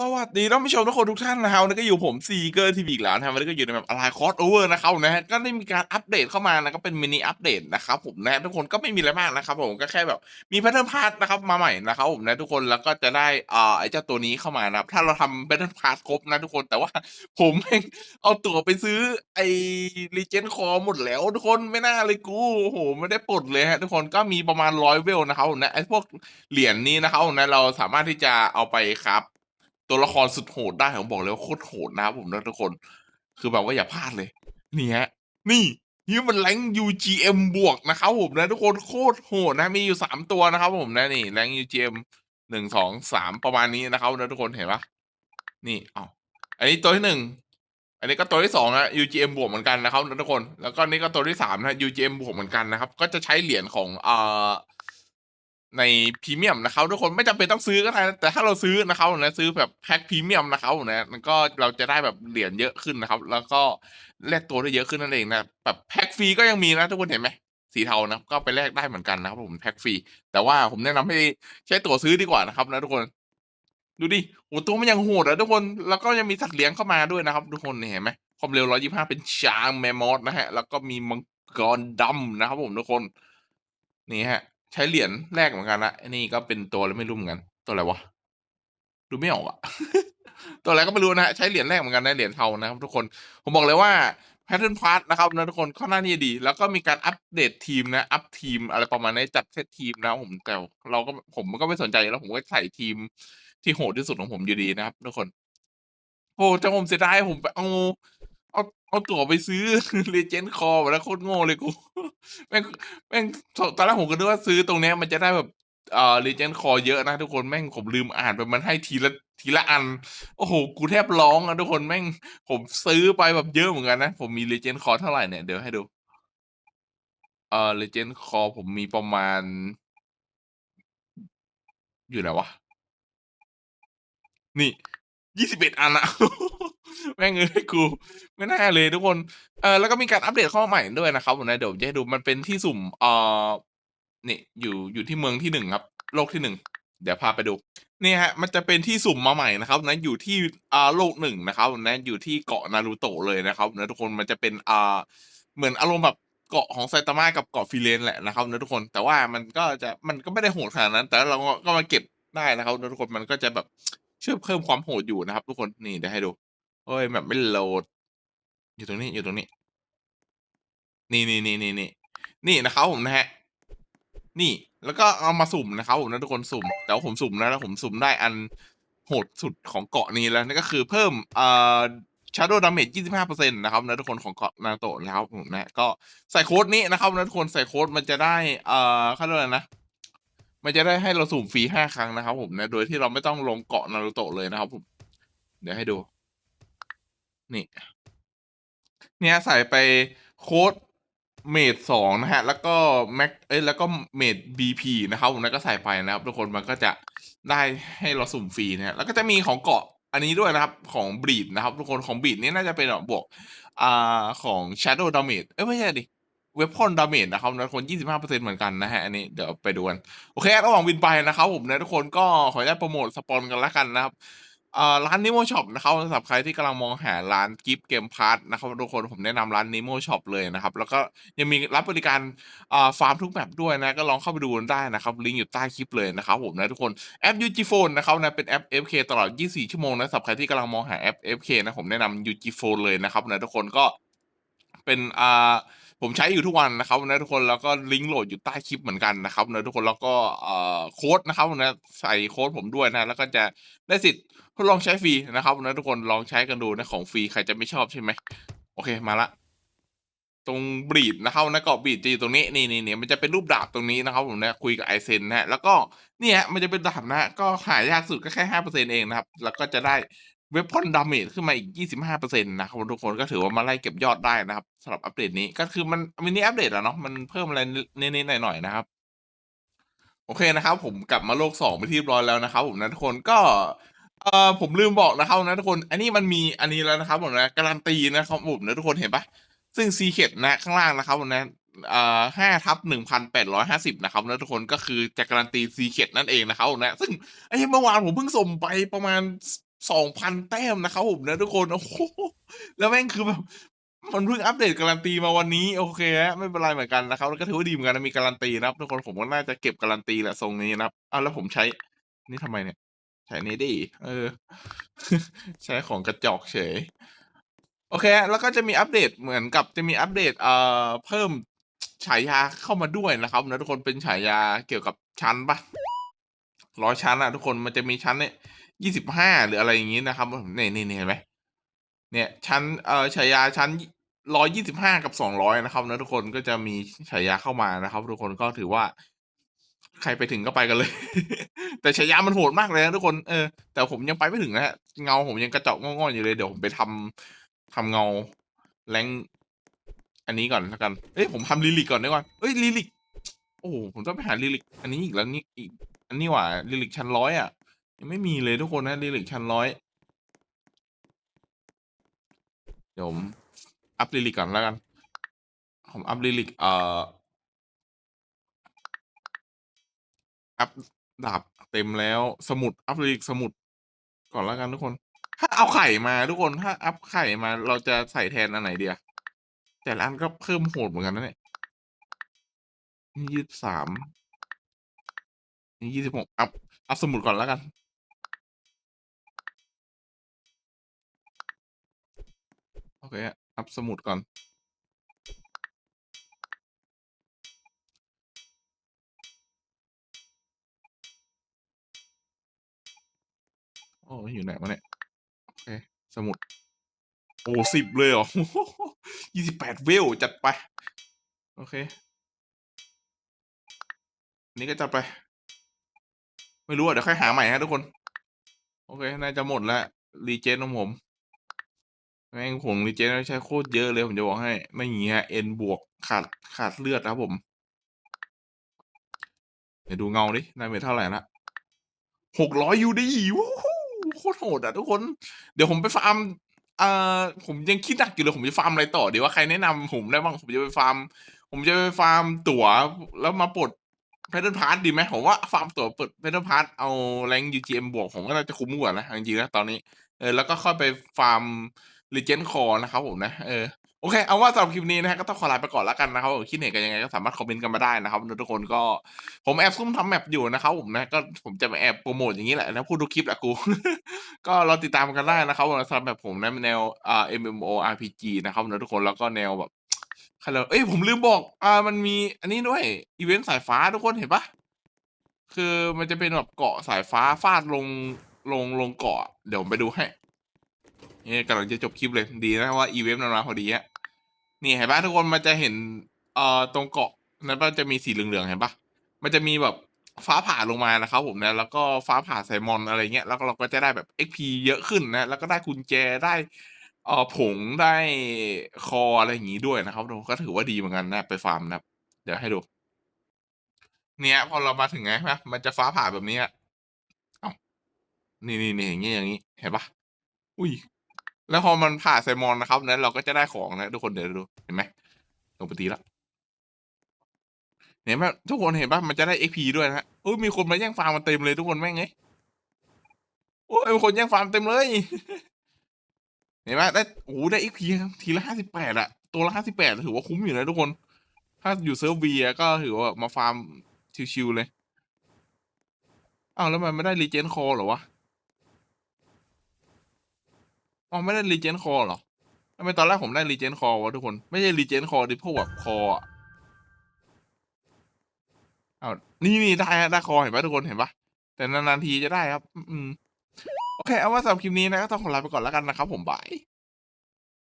สวัสดีท่านผู้ชมทุกคนทุกท่านนะครับนนี้ก็อยู่ผมซีเกอร์ทีวีอีกแล้วนะครับวันนี้ก็อยู่ในแบบอะไรคอสโอเวอร์นะครับนะฮะก็ได้มีการอัปเดตเข้ามานะก็เป็นมินิอัปเดตนะครับผมนะทุกคนก็ไม่มีอะไรมากนะครับผมก็แค่แบบมีแพทเทิร์นพาร์ทนะครับมาใหม่นะครับผมนะทุกคนแล้วก็จะได้อ่าไอ้เจ้าตัวนี้เข้ามานะครับถ้าเราทำแพทเทิร์นพาร์ทครบนะทุกคนแต่ว่าผมเอาตั๋วไปซื้อไอ้รีเจนคอหมดแล้วทุกคนไม่น่าเลยกูโอ้โหไม่ได้ปลดเลยฮะทุกคนก็มีประมาณร้อยเวลนะครับผมนะไอ้พวกเหรียญนี้นะครับนะเราสามารถที่จะเอาไปครับ ตัวละครสุดโหดได้ผมบอกเลยว่าโคตรโหดนะครับผมนะทุกคน คือแบบว่าอย่าพลาดเลย นี่ฮะนี่นี่มันแรง UGM บวกนะครับผมนะทุกคนโคตรโหดนะมีอยู่สามตัวนะครับผมนะนี่แรง UGM หนึ่งสองสามประมาณนี้นะครับนะทุกคนเห็นปะนี่เอาอันนี้ตัวที่หนึ่งอันนี้ก็ตัวที่สองนะ UGM บวกเหมือนกันนะครับนะทุกคน แล้วก็นี่ก็ตัวที่สามนะ UGM บวกเหมือนกันนะครับ ก็จะใช้เหรียญของเอ่อ ในพรีเมียมนะครับ ทุกคนไม่จำเป็นต้องซื้อก็ได้นะแต่ถ้าเราซื้อนะครับนะซื้อแบบแพ็คพรีเมียมนะครับนะมันก็เราจะได้แบบเหรียญเยอะขึ้นนะครับ แล้วก็แลกตัวได้เยอะขึ้นนั่นเองนะแบบแพ็คฟรีก็ยังมีนะทุกคนเห็นไหมสีเทานะก็ไปแลกได้เหมือนกันนะครับผมแพ็คฟรีแต่ว่าผมแนะนำให้ใช้ตั๋วซื้อดีกว่านะครับนะทุกคน ดูดิโอ้ตัวมันยังโหดอะทุกคนแล้วก็ยังมีสัตว์เลี้ยงเข้ามาด้วยนะครับ ทุกคนนี่เห็นไหมความเร็ว 125 เป็นช้างแมมมอสนะฮะแล้วก็มีมังกรดำนะครับผมทุกคนนี่ฮะ ใช้เหรียญแรกเหมือนกันนะอันนี้ก็เป็นตัวแล้วไม่รู้เหมือนกัน ตัวอะไรวะดูไม่ออกอะตัวอะไรก็ไม่รู้นะใช้เหรียญแรกเหมือนกันนะเหรียญเทานะครับทุกคนผมบอกเลยว่าแพทเทิร์นพาร์ทนะครับนะทุกคนค่อหน้างที่ดี แล้วก็มีการอัปเดตทีมนะ อัพทีม อะไรประมาณนี้จัดเซตทีมนะผมแต่เราก็ผมก็ไม่สนใจแล้วผมก็ใส่ทีมที่โหดที่สุดของผมอยู่ดีนะครับทุกคนโอ้จังผมเสียดายผมไปเอา เอา เอาตั๋วไปซื้อ Legend Core มาแล้วโคตรโง่เลยกู แม่ง แม่ง ตอนแรกผมก็นึกว่าซื้อตรงเนี้ยมันจะได้แบบเอ่อ Legend Core เยอะนะทุกคนแม่งผมลืมอ่านไปมันให้ทีละทีละอัน โอ้โห กูแทบร้องอะทุกคนแม่ง ผมซื้อไปแบบเยอะเหมือนกันนะ ผมมี Legend Core เท่าไหร่เนี่ย เดี๋ยวให้ดู เอ่อ Legend Core ผมมีประมาณ อยู่ไหนวะ นี่21อันอะ แม่งเอ้ยกูไม่น่าเลยทุกคนเออแล้วก็มีการอัปเดตข้ามาใหม่ด้วยนะครับผมนะเดี๋ยวจะให้ดูมันเป็นที่สุ่มเอ่อนี่อยู่อยู่ที่เมืองที่หนึ่งครับ โลกที่หนึ่งเดี๋ยวพาไปดูนี่ฮะ มันจะเป็นที่สุ่มมาใหม่นะครับนะอยู่ที่อ่าโลกหนึ่งนะครับนะอยู่ที่เกาะนารูโตะเลยนะครับนะทุกคนมันจะเป็นอ่าเหมือนอารมณ์แบบเกาะของไซตามะกับเกาะฟิเลนแหละนะครับนะทุกคนแต่ว่ามันก็จะมันก็ไม่ได้โหดขนาดนั้น แต่เราก็มาเก็บได้นะครับนะทุกคนมันก็จะแบบช่วยเพิ่มความโหดอยู่นะครับ ทุกคนนี่เดี๋ยวให้ดู โอ้ยแบบไม่โหลด อยู่ตรงนี้อยู่ตรงนี้ นี่นี่นี่นี่นี่นี่นะครับผมนะฮะ นี่แล้วก็เอามาสุ่มนะครับผมนะทุกคนสุ่ม แต่ว่าผมสุ่มนะแล้วผมสุ่มได้อันโหดสุดของเกาะนี้แล้วนั่นก็คือเพิ่มเอ่อ Shadow Damage 25%นะครับนะทุกคนของเกาะนาโตะนะครับผมนะก็ใส่โค้ดนี้นะครับนะทุกคนใส่โค้ดมันจะได้เอ่อเขาเรียกอะไรนะ มันจะได้ให้เราสุ่มฟรีห้าครั้งนะครับผมนะโดยที่เราไม่ต้องลงเกาะนารูโตะเลยนะครับผม เดี๋ยวให้ดู นี่ เนี่ยใส่ไปโค้ดเมดสองนะฮะ แล้วก็แม็กเอ้ยแล้วก็เมดบีพีนะครับผมแล้วก็ใส่ไปนะครับ ทุกคนมันก็จะได้ให้เราสุ่มฟรีนะแล้วก็จะมีของเกาะอันนี้ด้วยนะครับของบีดนะครับ ทุกคนของบีดนี่น่าจะเป็นบวกอ่าของ Shadow Damage เอ้ยไม่ใช่ดิเวพอนดาเมจนะครับทุกคน 25%เหมือนกันนะฮะ อันนี้เดี๋ยวไปดูกัน โอเค ระหว่างวินไปนะครับผมนะทุกคนก็ขออนุญาตโปรโมทสปอนกันละกันนะครับ อ่าร้านนิโมช็อปนะครับสำหรับใครที่กำลังมองหาร้านกิฟต์เกมพาร์ทนะครับทุกคนผมแนะนำร้านนิโมช็อปเลยนะครับ แล้วก็ยังมีรับบริการอ่าฟาร์มทุกแบบด้วยนะ ก็ลองเข้าไปดูกันได้นะครับ ลิงก์อยู่ใต้คลิปเลยนะครับผมนะทุกคนแอป UG Phone นะครับนะเป็นแอป FK ตลอด 24 ชั่วโมงนะสำหรับใครที่กำลังมองหาแอป FK นะผมแนะนำ UG Phone เลยนะครับนะทุกคนก็เป็นอ่า ผมใช้อยู่ทุกวันนะครับนะทุกคนแล้วก็ลิงก์โหลดอยู่ใต้คลิปเหมือนกันนะครับนะทุกคนแล้วก็เอ่อโค้ดนะครับนะใส่โค้ดผมด้วยนะแล้วก็จะได้สิทธิ์ทดลองใช้ฟรีนะครับนะทุกคนลองใช้กันดูนะของฟรีใครจะไม่ชอบใช่ไหมโอเคมาละตรงบีดนะครับนะเกาะบรีดจะอยู่ตรงนี้นี่นี่นี่มันจะเป็นรูปดาบตรงนี้นะครับผมนะคุยกับไอเซนนะฮะแล้วก็เนี่ยมันจะเป็นดาบนะฮะก็หายากสุดก็แค่ห้าเปอร์เซ็นเองนะครับ แล้วก็จะได้ เวพอนดาเมจขึ้นมาอีกยี่สิบห้าเปอร์เซ็นต์นะครับทุกคนก็ถือว่ามาไล่เก็บยอดได้นะครับสำหรับอัปเดตนี้ก็คือมันมินิอัปเดตอะเนาะมันเพิ่มอะไรนิดๆหน่อยๆนะครับ โอเคนะครับ ผมกลับมาโลกสองไปที่ร้อยแล้วนะครับ ผมนะทุกคนก็เอ่อผมลืมบอกนะครับนะทุกคน อันนี้มันมีอันนี้แล้วนะครับผมนะการันตีนะครับผมนะทุกคนเห็นปะซึ่งซีเคดนะข้างล่างนะครับผมนะเอ่อห้าทับหนึ่งพันแปดร้อยห้าสิบนะครับนะทุกคนก็คือจะการันตีซีเคดนั่นเองนะครับผมนะซึ่งไอ้เมื่อวานผมเพิ่งส่งไปประมาณ 2,000แต้มนะครับผมนะทุกคน โอ้โฮแล้วแม่งคือแบบมันเพิ่งอัปเดตการันตีมาวันนี้โอเคครับไม่เป็นไรเหมือนกันนะครับแล้วก็ถือว่าดีเหมือนกันนะมีการันตีนะครับทุกคนผมก็น่าจะเก็บการันตีแหละทรงนี้นะครับอ้าวแล้วผมใช้ นี่ทำไมเนี่ย ใช้นนี้ดิเออ ใช้ของกระจอกเฉย โอเค แล้วก็จะมีอัปเดตเหมือนกับจะมีอัปเดตเอ่อเพิ่มฉายาเข้ามาด้วยนะครับนะทุกคนเป็นฉายาเกี่ยวกับชั้นปล่า100ชั้นอะทุกคนมันจะมีชั้นเนี่ย 25หรืออะไรอย่างงี้นะครับผมนี่ๆๆเห็นไหมเนี่ยชั้นเอ่อฉายาชั้น125กับ200นะครับนะทุกคนก็จะมีฉายาเข้ามานะครับ ทุกคนก็ถือว่า ใครไปถึงก็ไปกันเลย แต่ฉายามันโหดมากเลยนะทุกคนเออแต่ผมยังไปไม่ถึงนะครับเงาผมยังกระจาะง่อๆอยู่เลยเดี๋ยวผมไปทำทำเงา rank อันนี้ก่อนแล้วกันเฮ้ยผมทำ Lyric ก่อนดีกว่าเฮ้ย Lyric โอ้ผมต้องไปหา Lyric อันนี้อีกแล้วนี่อีก อันนี้ว่า Lyric ชั้น100อะ ยังไม่มีเลยทุกคนนะ Lyric ชั้น100เดี๋ยวผมอัป Lyric ก่อนแล้วกัน ผมอัป Lyric เอ่ออัปดาบเต็มแล้วสมุดอัป Lyric สมุดก่อนแล้วกันทุกคน ถ้าเอาไข่มาทุกคนถ้าอัปไข่มาเราจะใส่แทนอันไหนเดีอะแต่ละอันก็เพิ่มโหดเหมือนกันนะเนี่ยนี่23นี่26อัปอัปสมุดก่อนแล้วกัน อเคครับอัปสมุดก่อน โอ้อยู่ไหนวะเนี่ย โอเค สมุด โอ้10เลยเหรอ28เวล จัดไป โอเคนนี้ก็จัดไป ไม่รู้อะเดี๋ยวค่อยหาใหม่ครับทุกคน โอเค น่าจะหมดแล้ว Regen ของผม แม่งผง Regen ต้องใช้โคตรเยอะเลยผมจะบอกให้ ไม่งี้ครับ N บวกขาดขาดเลือดนะครับผม เดี๋ยวดูเงาดิ Damage เท่าไหรแล้ว600 UD วู้ฮู้โคตรโหดอะทุกคน เดี๋ยวผมไปฟาร์มเอ่อผมยังคิดหนักอยู่เลยผมจะฟาร์มอะไรต่อดีวะใครแนะนำผมได้บ้างผมจะไปฟาร์ม ผมจะไปฟาร์มตั๋วแล้วมาปลด Battle Pass ดีไหมผมว่าฟาร์มตั๋วเปลด Battle Pass เอา rank UGM บวกผมว่าน่าจะคุ้มกว่านะจริงๆนะตอนนี้เออแล้วก็ค่อยไปฟาร์ม Legend Core นะครับผมนะเออโอเคเอาว่าสำหรับคลิปนี้นะครับก็ต้องขอลาไปก่อนแล้วกันนะครับคิดเห็นกันยังไงก็สามารถคอมเมนต์กันมาได้นะครับทุกคนก็ผมแอบซุ่มทำ map อยู่นะครับผมนะก็ผมจะมาแอบโพรโมตอย่างงี้แหละนะพูดทุกคลิปแหละกู ก็เรอติดตามกันได้นะครับสำหรับแบบผมนะแนวอ่า MMORPG นะครับทุกคนแล้วก็แนวแบบเขาเรียกว่าเฮ้ยผมลืมบอกอ่ามันมีอันนี้ด้วยอิเวนต์สายฟ้าทุกคนเห็นปล่าคือมันจะเป็นแบบเกาะสายฟ้าฟาดลงลงลงเกาะเดี๋ยวผมไปดูให้ นี่กำลังจะจบคลิปเลยดีนะว่าอิเวนต์มันมาพอดีอะนี่เห็นปล่าทุกคนมันจะเห็นเอ่อตรงเกาะนั้นมันจะมีสีเหลืองๆเห็นปล่ามันจะมีแบบฟ้าผ่าลงมานะครับผมนะแล้วก็ฟ้าผ่าใส่มอนอะไรเงี้ยแล้วเราก็จะได้แบบ XP เยอะขึ้นนะแล้วก็ได้กุญแจได้เอ่อผงได้ Core อะไรอย่างงี้ด้วยนะครับทุกคนก็ถือว่าดีเหมือนกันนะไปฟาร์มนะเดี๋ยวให้ดู เนี่ยพอเรามาถึงไงนะมันจะฟ้าผ่าแบบนี้อะอ้าวนี่ๆๆอย่างงี้อย่างงี้เห็นปล่าอุ๊ย แล้วพอมันผ่าใส่มอนนะครับนั้นเราก็จะได้ของนะทุกคนเดี๋ยวดูเห็นไหมลงปตีแล้วเห็นเปล่าทุกคนเห็นปล่ามันจะได้ XP ด้วยนะครับอุ๊ยมีคนมาแย่งฟาร์มกันเต็มเลยทุกคนแม่งเอ้ยโอ๊ยมีคนแย่งฟาร์มเต็มเลยเห็นเปล่าได้โอ้โฮได้ XP ทีละ58อะตัวละ58ถือว่าคุ้มอยู่นะทุกคน ถ้าอยู่เซิร์ฟ V อะก็ถือว่ามาฟาร์มชิลๆเลยอ้าวแล้วมันไม่ได้ Legend Core เหรอวะ? อ๋อไม่ได้รีเจนคอหรอ?ทำไมตอนแรกผมได้รีเจนคอวะทุกคน ไม่ใช่รีเจนคอดิพวกแบบ Core อะอ้าวนี่ได้ได้คอเห็นปะทุกคนเห็นปะแต่นานๆทีจะได้ครับ อืม โอเค เอาว่าสำหรับคลิปนี้นะก็ต้องขอลาไปก่อนแล้วกันนะครับผมบาย